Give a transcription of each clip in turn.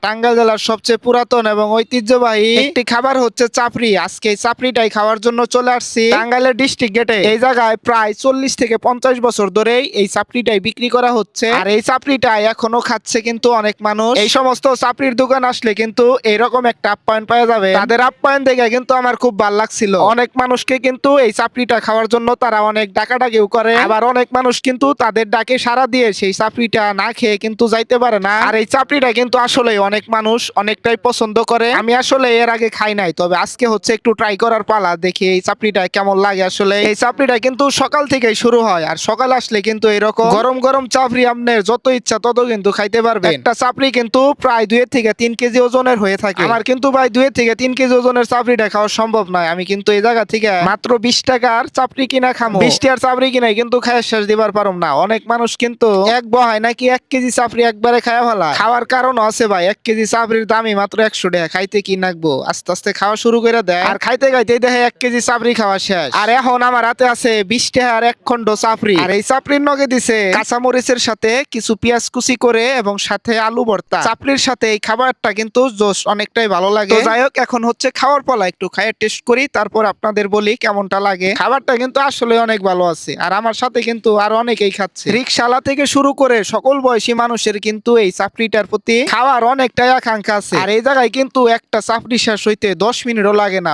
টাঙ্গাইল জেলার সবচেয়ে পুরাতন এবং ঐতিহ্যবাহী একটি খাবার হচ্ছে চাপড়ি। আজকে এই চাপড়িটাই খাওয়ার জন্য চলে আসছি টাঙ্গাইলের ডিস্ট্রিক্ট গেটে। এই জায়গায় প্রায় চল্লিশ থেকে পঞ্চাশ বছর ধরেই এই চাপড়িটাই বিক্রি করা হচ্ছে। আর এই চাপড়িটা এখনও খাচ্ছে কিন্তু অনেক মানুষ। এই সমস্ত চাপড়ির দোকান আসলে কিন্তু এরকম একটা আপ্যায়ন পাওয়া যাবে। তাদের আপ্যায়ন দেখে কিন্তু আমার খুব ভালো লাগছিল। অনেক মানুষকে কিন্তু এই চাপড়িটা খাওয়ার জন্য তারা অনেক ডাকাডাকিও করে। আবার অনেক মানুষ কিন্তু তাদের ডাকে সারা দিয়ে সেই চাপড়িটা না খেয়ে কিন্তু যাইতে পারে না। আর এই চাপড়িটা কিন্তু আসলে অনেক মানুষ অনেকটাই পছন্দ করে। আমি আসলে এর আগে খাই নাই, তবে আজকে হচ্ছে একটু ট্রাই করার পালা, দেখি এই চাপড়িটা কেমন লাগে আসলে। এই চাপড়িটা কিন্তু সকাল থেকেই শুরু হয়, আর সকাল আসলে কিন্তু এরকম গরম গরম চাপড়ি আপনার যত ইচ্ছা তত কিন্তু খাইতে পারবেন। একটা চাপড়ি কিন্তু প্রায় দুই থেকে তিন কেজি ওজনের হয়ে থাকে। আমার কিন্তু ভাই দুই থেকে তিন কেজি ওজনের চাপড়িটা খাওয়া সম্ভব নয়। আমি কিন্তু এই জায়গা থেকে মাত্র বিশ টাকার চাপড়ি কিনা খামো। বিশ টাকার চাপড়ি কিনাই কিন্তু খায় শেষ দিবার পারম না। অনেক মানুষ কিন্তু এক বহায় নাকি এক কেজি চাপড়ি একবারে খাওয়া ভালা খাওয়ার কারণও আছে ভাই এক কেজি চাপড়ির দামই মাত্র একশো টাকা। খাইতে কি নাকবো? আস্তে আস্তে খাওয়া শুরু করে দেয়। আর খাইতে খাইতে দেখে এক কেজি চাপড়ি খাওয়া শেষ। আর এখন আমার হাতে আছে বিশ টাকার এক খন্ড চাপড়ি আর এই চাপড়ির নগে দিছে কাঁচামরিচের সাথে কিছু পেঁয়াজ কুচি করে এবং সাথে আলু ভর্তা। চাপড়ির সাথে এই খাবারটা কিন্তু জোস অনেকটাই ভালো লাগে। যাই হোক এখন হচ্ছে খাওয়ার পালা। একটু খাইয়ে টেস্ট করি তারপর আপনাদের বলি কেমনটা লাগে। খাবারটা কিন্তু আসলে অনেক ভালো আছে। আর আমার সাথে কিন্তু আরও অনেকেই খাচ্ছে। রিক্সালা থেকে শুরু করে সকল বয়সী মানুষের কিন্তু এই চাপড়িটার প্রতি খাওয়ার অনেকটাই আকাঙ্ক্ষা আছে। আর এই জায়গায় কিন্তু একটা চাপড়ি শেষ হইতে দশ মিনিটও লাগে না।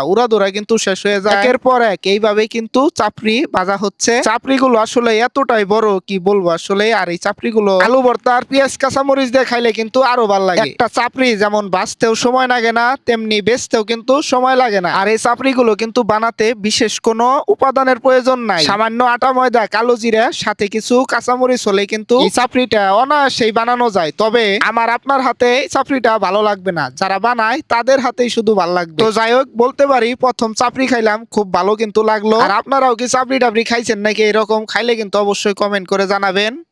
কিন্তু শেষ হয়ে যায়। একের পর এক এইভাবে কিন্তু চাপড়ি ভাজা হচ্ছে। চাপড়ি গুলো আসলে এতটাই বড় কি বলব আসলে? আর এই চাপড়ি গুলো আলু ভর্তা আর পেঁয়াজ কাঁচামরিচ দিয়ে খাইলে কিন্তু আরও ভালো লাগে। একটা চাপড়ি যেমন বাঁচতেও সময় লাগে না তেমনি বেচতেও কিন্তু সময় লাগে না। আর এই চাপড়ি গুলো কিন্তু বানাতে বিশেষ কোনো উপাদানের প্রয়োজন নাই। সামান্য আটা ময়দা কালো জিরা সাথে কিছু কাঁচামরিচ হলে কিন্তু এই চাপড়িটা অনায়াসেই বানানো যায়। তবে আমার আপনার হাতে চাপড়িটা ভালো লাগবে না। যারা বানায়, তাদের হাতেই শুধু ভালো লাগবে। তো যাই হোক, বলতে পারি, প্রথম চাপড়ি খাইলাম, খুব ভালো কিন্তু লাগল। আর আপনারাও কি চাপড়ি টাপড়ি খাইছেন নাকি? এরকম খাইলে কিন্তু অবশ্যই কমেন্ট করে জানাবেন।